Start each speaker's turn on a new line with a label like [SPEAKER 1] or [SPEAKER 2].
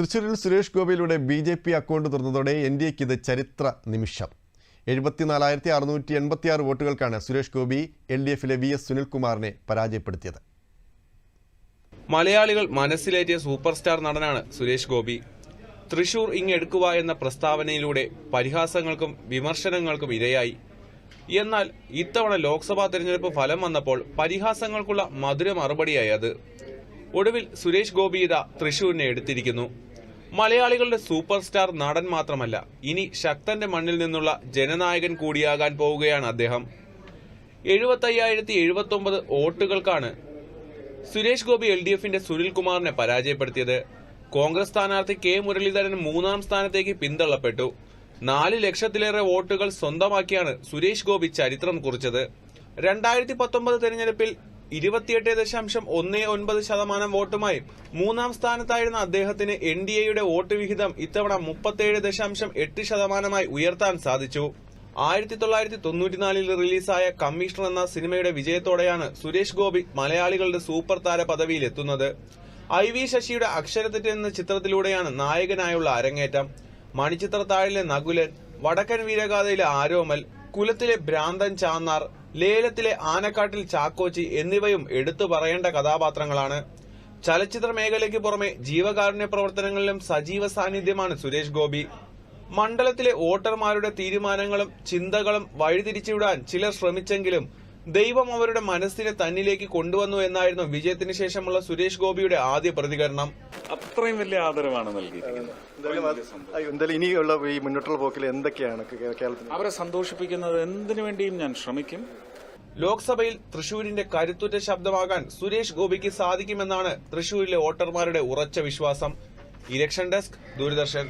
[SPEAKER 1] തൃശൂരിൽ സുരേഷ് ഗോപിയിലൂടെ B J P account തുറന്നതോടെ എൻ ഡി എക്ക് ഇത് ചരിത്ര നിമിഷം. എഴുപത്തിനാലായിരത്തി അറുന്നൂറ്റി എൺപത്തിയാറ് വോട്ടുകൾക്കാണ് സുരേഷ് ഗോപി എൽ ഡി എഫിലെ വി എസ് സുനിൽകുമാറിനെ പരാജയപ്പെടുത്തിയത്.
[SPEAKER 2] മലയാളികൾ മനസ്സിലേറ്റിയ സൂപ്പർ സ്റ്റാർ നടനാണ് സുരേഷ് ഗോപി. തൃശൂർ ഇങ്ങെടുക്കുക എന്ന പ്രസ്താവനയിലൂടെ പരിഹാസങ്ങൾക്കും വിമർശനങ്ങൾക്കും ഇരയായി. എന്നാൽ ഇത്തവണ ലോക്സഭാ തെരഞ്ഞെടുപ്പ് ഫലം വന്നപ്പോൾ പരിഹാസങ്ങൾക്കുള്ള മധുര മറുപടിയായി അത്. ഒടുവിൽ സുരേഷ് ഗോപി ഇതാ തൃശൂരിനെ എടുത്തിരിക്കുന്നു. മലയാളികളുടെ സൂപ്പർ സ്റ്റാർ നടൻ മാത്രമല്ല ഇനി ശക്തന്റെ മണ്ണിൽ നിന്നുള്ള ജനനായകൻ കൂടിയാകാൻ പോവുകയാണ് അദ്ദേഹം. എഴുപത്തയ്യായിരത്തി എഴുപത്തി ഒമ്പത് വോട്ടുകൾക്കാണ് സുരേഷ് ഗോപി എൽ ഡി എഫിന്റെ സുനിൽകുമാറിനെ പരാജയപ്പെടുത്തിയത്. കോൺഗ്രസ് സ്ഥാനാർത്ഥി കെ മുരളീധരൻ മൂന്നാം സ്ഥാനത്തേക്ക് പിന്തള്ളപ്പെട്ടു. നാല് ലക്ഷത്തിലേറെ വോട്ടുകൾ സ്വന്തമാക്കിയാണ് സുരേഷ് ഗോപി ചരിത്രം കുറിച്ചത്. രണ്ടായിരത്തി പത്തൊമ്പത് തെരഞ്ഞെടുപ്പിൽ ഇരുപത്തിയെട്ട് ദശാംശം ഒന്ന് ഒൻപത് ശതമാനം വോട്ടുമായി മൂന്നാം സ്ഥാനത്തായിരുന്ന അദ്ദേഹത്തിന് എൻ ഡി എയുടെ വോട്ട് വിഹിതം ഇത്തവണ മുപ്പത്തേഴ് ദശാംശം എട്ട് ശതമാനമായി ഉയർത്താൻ സാധിച്ചു. ആയിരത്തി തൊള്ളായിരത്തി തൊണ്ണൂറ്റിനാലിൽ റിലീസായ കമ്മീഷണർ എന്ന സിനിമയുടെ വിജയത്തോടെയാണ് സുരേഷ് ഗോപി മലയാളികളുടെ സൂപ്പർ താര പദവിയിലെത്തുന്നത് ഐ വി ശശിയുടെ അക്ഷരത്തെറ്റ് എന്ന ചിത്രത്തിലൂടെയാണ് നായകനായുള്ള അരങ്ങേറ്റം. മണിച്ചിത്രത്താഴിലെ നകുലൻ വടക്കൻ വീരഗാഥയിലെ ആരോമൽ കുലത്തിലെ ഭ്രാന്തൻ ചാന്നാർ ലേലത്തിലെ ആനക്കാട്ടിൽ ചാക്കോച്ചി എന്നിവയും എടുത്തു പറയേണ്ട കഥാപാത്രങ്ങളാണ്. ചലച്ചിത്ര മേഖലയ്ക്ക് പുറമെ ജീവകാരുണ്യ പ്രവർത്തനങ്ങളിലും സജീവ സാന്നിധ്യമാണ് സുരേഷ് ഗോപി. മണ്ഡലത്തിലെ വോട്ടർമാരുടെ തീരുമാനങ്ങളും ചിന്തകളും വഴിതിരിച്ചുവിടാൻ ചിലർ ശ്രമിച്ചെങ്കിലും ദൈവം അവരുടെ മനസ്സിനെ തന്നിലേക്ക് കൊണ്ടുവന്നു എന്നായിരുന്നു വിജയത്തിന് ശേഷമുള്ള സുരേഷ് ഗോപിയുടെ ആദ്യ പ്രതികരണം.
[SPEAKER 3] അത്രയും വലിയ ആദരവാണ് നൽകിയിരിക്കുന്നത്.
[SPEAKER 4] എന്തായാലും ഇനിയുള്ള ഈ മുന്നോട്ടുള്ള പോക്കിൽ എന്തൊക്കെയാണ് കേരളത്തിൽ
[SPEAKER 3] അവരെ സന്തോഷിപ്പിക്കുന്നത് എന്തിനു വേണ്ടിയും ഞാൻ ശ്രമിക്കും.
[SPEAKER 2] ലോക്സഭയിൽ തൃശൂരിന്റെ കരുത്തുറ്റ ശബ്ദമാകാൻ സുരേഷ് ഗോപിക്ക് സാധിക്കുമെന്നാണ് തൃശൂരിലെ വോട്ടർമാരുടെ ഉറച്ച വിശ്വാസം. Election desk Doordarshan.